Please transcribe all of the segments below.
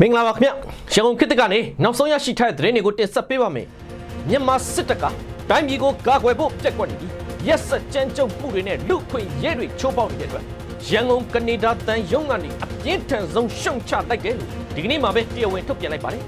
မင်္ဂလာပါခင်ဗျရန်ကုန်ခေတ်သစ်ကနေနောက်ဆုံးရရှိထားတဲ့သတင်းတွေကိုတင်ဆက်ပေးပါမယ်မြန်မာစစ်တပ်ကတိုင်းပြည်ကိုကာကွယ်ဖို့ပြက်ကွက်နေပြီးရက်စက်ကြမ်းကြုတ်မှုတွေနဲ့လူခွင့်ရဲတွေချိုးပေါက်နေတဲ့အတွက်ရန်ကုန်ကနေဒါတန်ရုံးကနေအပြင်းထန်ဆုံးရှုံချလိုက်တယ်လို့ဒီကနေ့မှပဲတရားဝင်ထုတ်ပြန်လိုက်ပါတယ်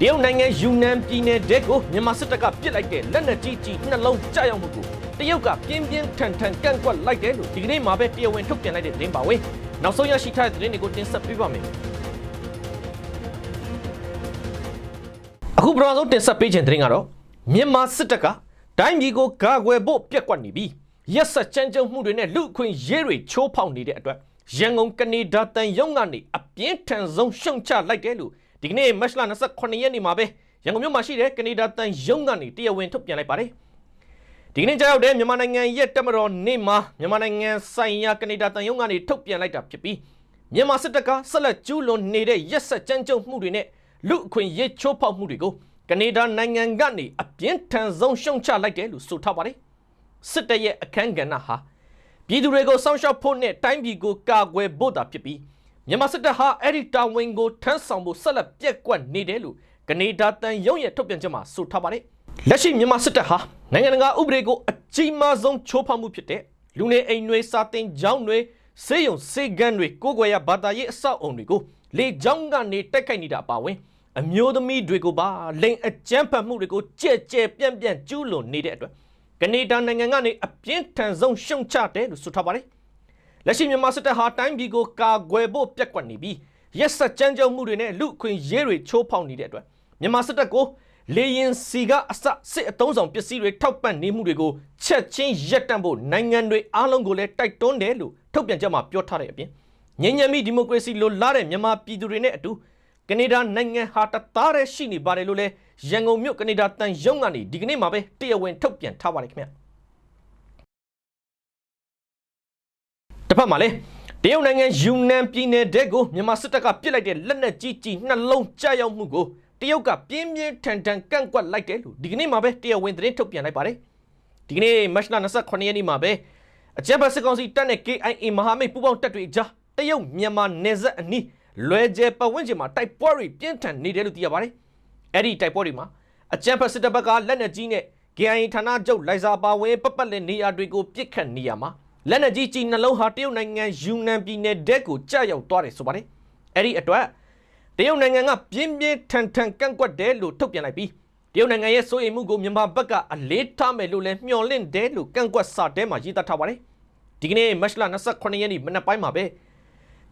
တရုတ်နိုင်ငံယူနန်ပြည်နယ်တဲ့ကိုမြန်မာစစ်တပ်ကပစ်လိုက်တဲ့လက်နက်ကြီးကြီးနှလုံးကြောက်ရောက်မှုကိုတရုတ်ကပြင်းပြင်းထန်ထန်ကန့်ကွက်လိုက်တယ်လို့ဒီကနေ့မှပဲတရားဝင်ထုတ်ပြန်လိုက်တဲ့သတင်းပါဝင် နောက်ဆုံးရရှိထားတဲ့သတင်းတွေကိုတင်ဆက်ပေးပါမယ်အခုပထမဆုံးတင်ဆက်ပေးခြင်းသတင်းကတော့မြန်မာစစ်တပ်ကတိုင်းပြည်ကိုကာကွယ်ဖို့ပြက်ကွက်နေပြီးရက်စက်ကြမ်းကြုတ်မှုတွေနဲ့လူအခွင့်ရေးတွေချိုးဖောက်နေတဲ့အတွက်ရန်ကုန်ကနေဒါတန်ရုံးကနေအပြင်းထန်ဆုံးရှုံချလိုက်တယ်လို့ဒီကနေ့မတ်လ28ရက်နေ့မှာပဲရန်ကုန်မြို့မှာရှိတဲ့ကနေဒါတန်ရုံးကနေတရားဝင်ထုတ်ပြန်လိုက်ပါတယ် ဒီကနေ့ကြောက်တဲ့မြန်မာနိုင်ငံရဲ့တက်မတော်နေ့မှာမြန်မာနိုင်ငံဆိုင်ရာကနေဒါတန်ရုံးကနေထုတ်ပြန်လိုက်တာဖြစ်ပြီးမြန်မာစစ်တပ်ကဆက်လက်ကျူးလွန်နေတဲ့ရက်စက်ကြမ်းကြုတ်မှုတွေနဲ့လူအခွင့်ရေးချိုးဖောက်မှုတွေကိုကနေဒါနိုင်ငံကနေအပြင်းထန်ဆုံးရှုံချလိုက်တယ်လို့ဆိုထားပါတယ်စစ်တပ်ရဲ့အခမ်းကဏ္ဍဟာပြည်သူတွေကိုစောင့်ရှောက်ဖို့နဲ့တိုင်းပြည်ကိုကာကွယ်ဖို့တာဖြစ်ပြီးမြန်မာစစ်တပ်ဟာအဲ့ဒီတာဝန်ကိုထမ်းဆောင်ဖို့ဆက်လက်ပြက်ကွက်နေတယ်လို့ကနေဒါတန်ရုံးရဲ့ထုတ်ပြန်ချက်မှာဆိုထားပါတယ် လက်ရှိမြန်မာစစ်တပ်ဟာနိုင်ငံတကာဥပဒေကိုအကြီးမားဆုံးချိုးဖောက်မှုဖြစ်တဲ့လူနေအိမ်တွေစာတင်ကျောင်းတွေစေယုံစေကန်းတွေကိုကိုယ်ွယ်ရဘာသာရေးအဆောက်အုံတွေကိုလေကြောင်းကနေတိုက်ခိုက်နေတာအပါအဝင်အမျိုးသမီးတွေကိုပါလိန်အကြမ်းဖက်မှုတွေကိုကြဲ့ကြဲပြန့်ပြန့်ကျူးလွန်နေတဲ့အတွက်ကနေဒါနိုင်ငံကနေအပြင်းထန်ဆုံးရှုံချတယ်လို့ဆိုထားပါတယ်လက်ရှိမြန်မာစစ်တပ်ဟာတိုင်းပြည်ကိုကာကွယ်ဖို့ပြက်ကွက်နေပြီးရက်စက်ကြမ်းကြုတ်မှုတွေနဲ့လူအခွင့်ရေးတွေချိုးဖောက်နေတဲ့အတွက်မြန်မာစစ်တပ်ကို လေရင်စီကအစစစ်အုံဆောင်ပစ္စည်းတွေထောက်ပံ့နေမှုတွေကိုချက်ချင်းရပ်တန့်ဖို့နိုင်ငံတွေအားလုံးကိုလည်းတိုက်တွန်းတယ်လို့ထုတ်ပြန်ချက်မှာပြောထားတဲ့အပြင်ငြိမ်းချမ်းပြီးဒီမိုကရေစီလိုလားတဲ့မြန်မာပြည်သူတွေနဲ့အတူကနေဒါနိုင်ငံဟာတသားတည်းရှိနေပါတယ်လို့လည်းရန်ကုန်မြို့ကနေဒါတန်ရုံးကနေဒီကနေ့မှာပဲတရားဝင်ထုတ်ပြန်ထားပါတယ်ခင်ဗျတစ်ဖက်မှာလည်းတရုတ်နိုင်ငံယူနန်ပြည်နယ်တဲ့ကိုမြန်မာစစ်တပ်ကပစ်လိုက်တဲ့လက်နက်ကြီးကြီးနှလုံးကြားရောက်မှုကို တရုတ်ကပြင်းပြင်းထန်ထန်ကန့်ကွက်လိုက်တယ်လို့ဒီကနေ့မှာပဲတရားဝင်သတင်းထုတ်ပြန်လိုက်ပါတယ်ဒီကနေ့မတ်လ28ရက်နေ့မှာပဲအကြမ်းဖက်စစ်ကောင်စီတပ်နဲ့ KIA မဟာမိတ်ပူးပေါင်းတပ်တွေကြားတရုတ်မြန်မာနယ်စပ်အနီးလွယ်ကျဲပတ်ဝန်းကျင်မှာတိုက်ပွဲတွေပြင်းထန်နေတယ်လို့သိရပါတယ်အဲ့ဒီတိုက်ပွဲတွေမှာအကြမ်းဖက်စစ်တပ်ဘက်ကလက်နက်ကြီးနဲ့ KIA ဌာနချုပ်လိုက်စာပါဝဲပတ်ပတ်လည်နေရာတွေကိုပြစ်ခတ်နေရမှာလက်နက်ကြီးကြီးနှလုံးဟာတရုတ်နိုင်ငံယူနန်ပြည်နယ်ဒက်ကိုကြာရောက်သွားတယ်ဆိုပါတယ်အဲ့ဒီအတွက် တရုတ်နိုင်ငံကပြင်းပြင်းထန်ထန်ကန့်ကွက်တယ်လို့ထုတ်ပြန်လိုက်ပြီးတရုတ်နိုင်ငံရဲ့စိုးရိမ်မှုကိုမြန်မာဘက်ကအလေးထားမယ်လို့လည်းမျှော်လင့်တယ်လို့ကန့်ကွက်စာတဲမှာရေးသားထားပါတယ်ဒီကနေ့မတ်လ28ရက်နေ့မနက်ပိုင်းမှာပဲ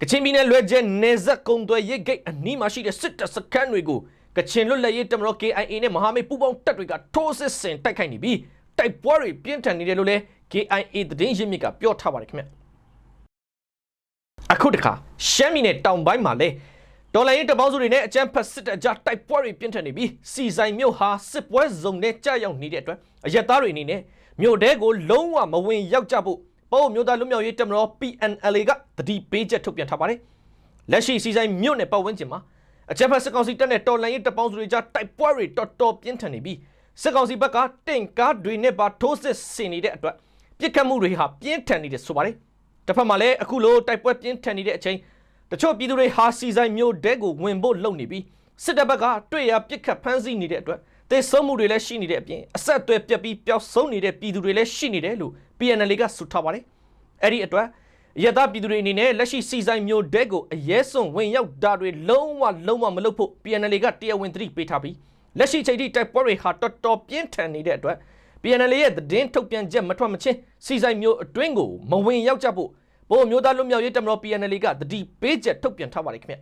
ကချင်ပြည်နယ်လွယ်ကျဲနေဆက်ကုံသွဲရိတ်ဂိတ်အနီးမှာရှိတဲ့စစ်တပ်စခန်းတွေကိုကချင်လွတ်လပ်ရေးတမတော် KIA နဲ့မဟာမိတ်ပူးပေါင်းတပ်တွေကထိုးစစ်ဆင်တိုက်ခိုက်နေပြီးတိုက်ပွဲတွေပြင်းထန်နေတယ်လို့လည်း KIA သတင်းရင်းမြစ်ကပြောထားပါတယ်ခင်ဗျအခုတခါရှမ်းပြည်နယ်တောင်ပိုင်းမှာလည်း တော်လိုင်းရေးတပ်ပေါင်းစုတွေနဲ့အကြမ်းဖက်စစ်တပ်ကြားတိုက်ပွဲတွေပြင်းထန်နေပြီးစီဆိုင်မြို့ဟာစစ်ပွဲဇုံနဲ့ကြာရောက်နေတဲ့အတွက်အရက်သားတွေအနေနဲ့မြို့တဲကိုလုံးဝမဝင်ရောက်ကြဖို့ပို့မြို့သားလူမျိုးရေးတပ်မတော် PNLA ကတတိပေးချက်ထုတ်ပြန်ထားပါတယ်လက်ရှိစီဆိုင်မြို့နယ်ပတ်ဝန်းကျင်မှာအကြမ်းဖက်စစ်ကောင်စီတပ်နဲ့တော်လိုင်းရေးတပ်ပေါင်းစုတွေကြားတိုက်ပွဲတွေတော်တော်ပြင်းထန်နေပြီးစစ်ကောင်စီဘက်ကတင့်ကားတွေနဲ့ပါထိုးစစ်ဆင်နေတဲ့အတွက်ပြစ်ခတ်မှုတွေဟာပြင်းထန်နေတယ်ဆိုပါတယ်တစ်ဖက်မှာလည်းအခုလိုတိုက်ပွဲပြင်းထန်နေတဲ့အချိန် တချို့ပြည်သူတွေဟာစီဆိုင်မျိုးတဲကိုဝင်ဖို့လုပ်နေပြီးစစ်တပ်ဘက်ကတွေ့ရပြစ်ခတ်ဖမ်းဆီးနေတဲ့အတွက်သေဆုံးမှုတွေလည်းရှိနေတဲ့အပြင်အဆက်အသွယ်ပြတ်ပြီးပျောက်ဆုံးနေတဲ့ပြည်သူတွေလည်းရှိနေတယ်လို့ PNL ကဆိုထားပါတယ်အဲ့ဒီအတွက်ရသပြည်သူတွေအနေနဲ့လက်ရှိစီဆိုင်မျိုးတဲကိုအရေးစွန်ဝင်ရောက်တာတွေလုံးဝလုံးဝမလုပ်ဖို့ PNL ကတရားဝင်သတိပေးထားပြီးလက်ရှိချိန်ထိတိုက်ပွဲတွေဟာတော်တော်ပြင်းထန်နေတဲ့အတွက် PNL ရဲ့သတင်းထုတ်ပြန်ချက်မထွက်မချင်းစီဆိုင်မျိုးအတွင်းကိုမဝင်ရောက်ကြဖို့ ဘို့မျိုးသားလွတ်မြောက်ရေးတမတော် PNL ကတတိပေးချက်ထုတ်ပြန်ထားပါတယ်ခင်ဗျ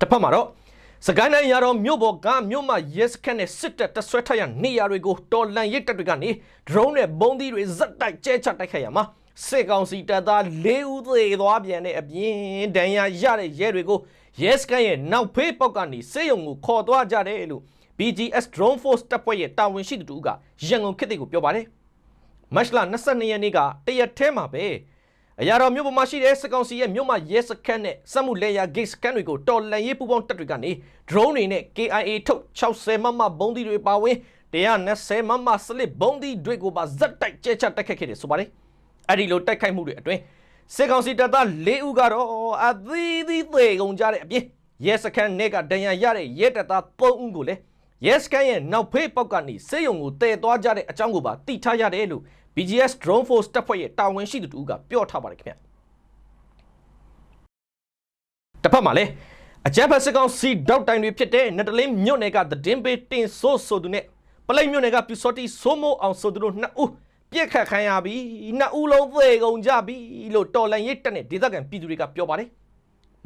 တစ်ဖက်မှာတော့စကိုင်းတိုင်းရတော်မြို့ပေါ်ကမြို့မှာရက်စခန်းနဲ့စစ်တပ်တဆွဲထရနေရာတွေကိုတော်လန်ရစ်တပ်တွေကနေ drone နဲ့ဘုံသီးတွေဇက်တိုက်ကျဲချတိုက်ခိုက်ရမှာစစ်ကောင်စီတပ်သား၄ဦးသေသွားပြန်တဲ့အပြင်ဒဏ်ရာရတဲ့ရဲတွေကိုရဲစခန်းရဲ့နောက်ဖေးပေါက်ကနေစေယုံကိုခေါ်သွားကြတယ်လို့ BGS Drone Force တပ်ဖွဲ့ရဲ့တာဝန်ရှိသူတို့ကရန်ကုန်ခေတ်တွေကိုပြောပါတယ် မတ်လ22ရက်နေ့ကတရက်ထဲမှာပဲအရာတော်မြို့ပေါ်မှာရှိတဲ့စစ်ကောင်စီရဲ့မြို့မှာရဲစခန်းနဲ့စက်မှုလေယာ gate စခန်းတွေကိုတော်လန်ရေးပူပေါင်းတပ်တွေကနေ drone တွေနဲ့ KIA ထုတ်60မမဘုံးသီးတွေပါဝင်120မမစလစ်ဘုံးသီးတွေကိုပါဇက်တိုက်ကျဲချတိုက်ခတ်ခဲ့တယ်ဆိုပါတယ်အဲ့ဒီလိုတိုက်ခိုက်မှုတွေအတွင်းစစ်ကောင်စီတပ်သား၄ဦးကတော့အသီးသီးသေကုန်ကြတဲ့အပြင်ရဲစခန်းနဲ့ကဒဏ်ရာရတဲ့ရဲတပ်သား၃ဦးကိုလည်းရဲစခန်းရဲ့နောက်ဖေးပေါက်ကနေစေယုံကိုတည်သွားကြတဲ့အကြောင်းကိုပါသိထားရတယ်လို့ BGS Drone Force တပ်ဖွဲ့ရဲ့တာဝန်ရှိသူတူကပြောထားပါတယ်ခင်ဗျတစ်ဖက်မှာလည်းအကြမ်းဖက်စစ်ကောင်စီဒေါက်တိုင်တွေဖြစ်တဲ့နတလင်းမြို့နယ်ကသတင်းပေးတင်ဆိုးဆိုသူနဲ့ပလိတ်မြို့နယ်ကပြူစောတိစိုးမိုးအောင်ဆိုသူတို့နှစ်ဦးပြစ်ခတ်ခံရပြီနှစ်ဦးလုံးသေကုန်ကြပြီလို့တော်လန်ရေးတက်တဲ့ဒေသခံပြည်သူတွေကပြောပါတယ်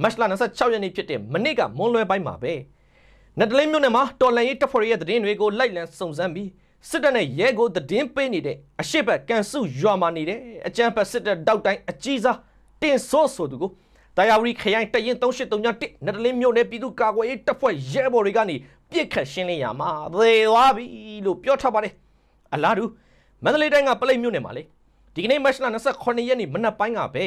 မတ်လ26ရက်နေ့ဖြစ်တဲ့မနေ့ကမွန်းလွဲပိုင်းမှာပဲနတလင်းမြို့နယ်မှာတော်လန်ရေးတပ်ဖွဲ့ရဲ့သတင်းတွေကိုလိုက်လံစုံစမ်းပြီး စစ်တပ်နဲ့ရဲကိုသတင်းပေးနေတဲ့အရှိတ်ဘက်ကန်စုရွာမှာနေတဲ့အကြမ်းဖက်စစ်တပ်တောက်တိုင်းအကြီးစားတင်ဆိုးဆိုသူကိုတရားဝတီခရိုင်တရင်3831နတလင်းမြို့နယ်ပြည်သူ့ကာကွယ်ရေးတပ်ဖွဲ့ရဲဘော်တွေကနေပြစ်ခတ်ရှင်းလင်းရမှာသေသွားပြီလို့ပြောထားပါတယ်အလားတူမန္တလေးတိုင်းကပလိတ်မြို့နယ်မှာလေဒီကနေ့မတ်လ28ရက်နေ့မနက်ပိုင်းကပဲ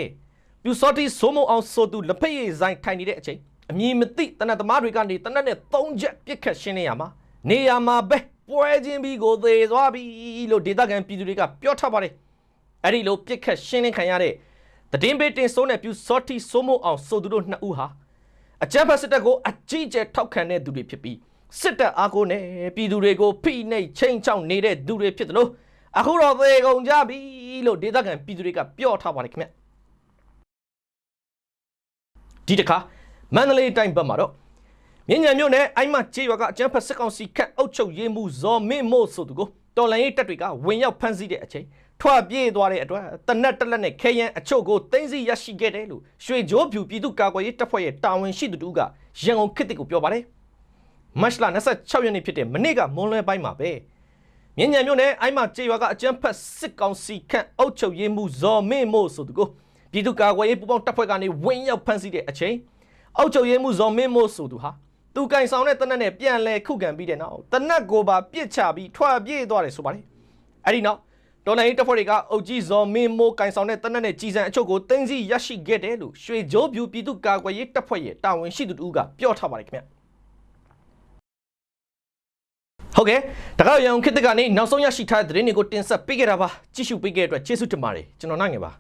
ပြူစောတိစိုးမုံအောင်ဆိုသူလက်ဖက်ရည်ဆိုင်ထိုင်နေတဲ့အချိန်အမည်မသိတနတ်သမားတွေကနေတနတ်နဲ့၃ချက်ပြစ်ခတ်ရှင်းလင်းရမှာနေရမှာပဲ ပွဲချင်းပြီးကိုသေသွားပြီလို့ဒေသခံပြည်သူတွေကပြောထားပါတယ်အဲ့ဒီလိုပြစ်ခတ်ရှင်းလင်းခံရတဲ့တည်င်းဘေးတင်စိုးနဲ့ပြူစောတိစိုးမုံအောင်ဆိုသူတို့နှစ်ဦးဟာအကြမ်းဖက်စစ်တပ်ကိုအကြီးအကျယ်ထောက်ခံတဲ့သူတွေဖြစ်ပြီးစစ်တပ်အားကိုနဲ့ပြည်သူတွေကိုဖိနှိပ်ချိန်ချောက်နေတဲ့သူတွေဖြစ်တယ်လို့အခုတော့သေကုန်ကြပြီလို့ဒေသခံပြည်သူတွေကပြောထားပါတယ်ခင်ဗျဒီတစ်ခါမန္တလေးတိုင်းဘက်မှာတော့ မြင်းညံမြို့နယ်အိုင်းမကျေးရွာကအကြမ်းဖက်စစ်ကောင်စီခန့်အုပ်ချုပ်ရေးမှူးဇော်မင်းမို့ဆိုသူကိုတော်လိုင်းရေးတပ်တွေကဝင်ရောက်ဖမ်းဆီးတဲ့အချိန်ထွက်ပြေးသွားတဲ့အတွက်တနက်တက်လက်နဲ့ခဲယမ်းအချို့ကိုတင်းစီရရှိခဲ့တယ်လို့ရွှေကြိုးဖြူပြည်သူ့ကာကွယ်ရေးတပ်ဖွဲ့ရဲ့တာဝန်ရှိသူတို့ကရန်ကုန်ခေတ်တစ်ကိုပြောပါတယ်မတ်လ26ရက်နေ့ဖြစ်တဲ့မနေ့ကမွန်းလွဲပိုင်းမှာပဲမြင်းညံမြို့နယ်အိုင်းမကျေးရွာကအကြမ်းဖက်စစ်ကောင်စီခန့်အုပ်ချုပ်ရေးမှူးဇော်မင်းမို့ဆိုသူကိုပြည်သူ့ကာကွယ်ရေးပူးပေါင်းတပ်ဖွဲ့ကနေဝင်ရောက်ဖမ်းဆီးတဲ့အချိန်အုပ်ချုပ်ရေးမှူးဇော်မင်းမို့ဆိုသူဟာ သူကင်ဆောင်တဲ့တနက်နဲ့ပြန်လဲခုခံပြီးတဲ့နောက်တနက်ကိုပါပြစ်ချပြီးထွက်ပြေးသွားတယ်ဆိုပါတယ်အဲ့ဒီနောက်တော်လိုင်းတပ်ဖွဲ့တွေကအုပ်ကြီးဇော်မင်းမိုးကင်ဆောင်တဲ့တနက်နဲ့ကြီးစံအချို့ကိုတင်းစီရရှိခဲ့တယ်လို့ရွှေကြိုးပြူပြည်သူ့ကာကွယ်ရေးတပ်ဖွဲ့ရဲ့တာဝန်ရှိသူတူကပြောထားပါတယ်ခင်ဗျဟုတ်ကဲ့တကောက်ရန်ခေတ်တကနေနောက်ဆုံးရရှိထားတဲ့သတင်းတွေကိုတင်ဆက်ပေးခဲ့တာပါကြည့်ရှုပေးခဲ့တဲ့အတွက်ကျေးဇူးတင်ပါတယ်ကျွန်တော်နိုင်ငယ်ပါ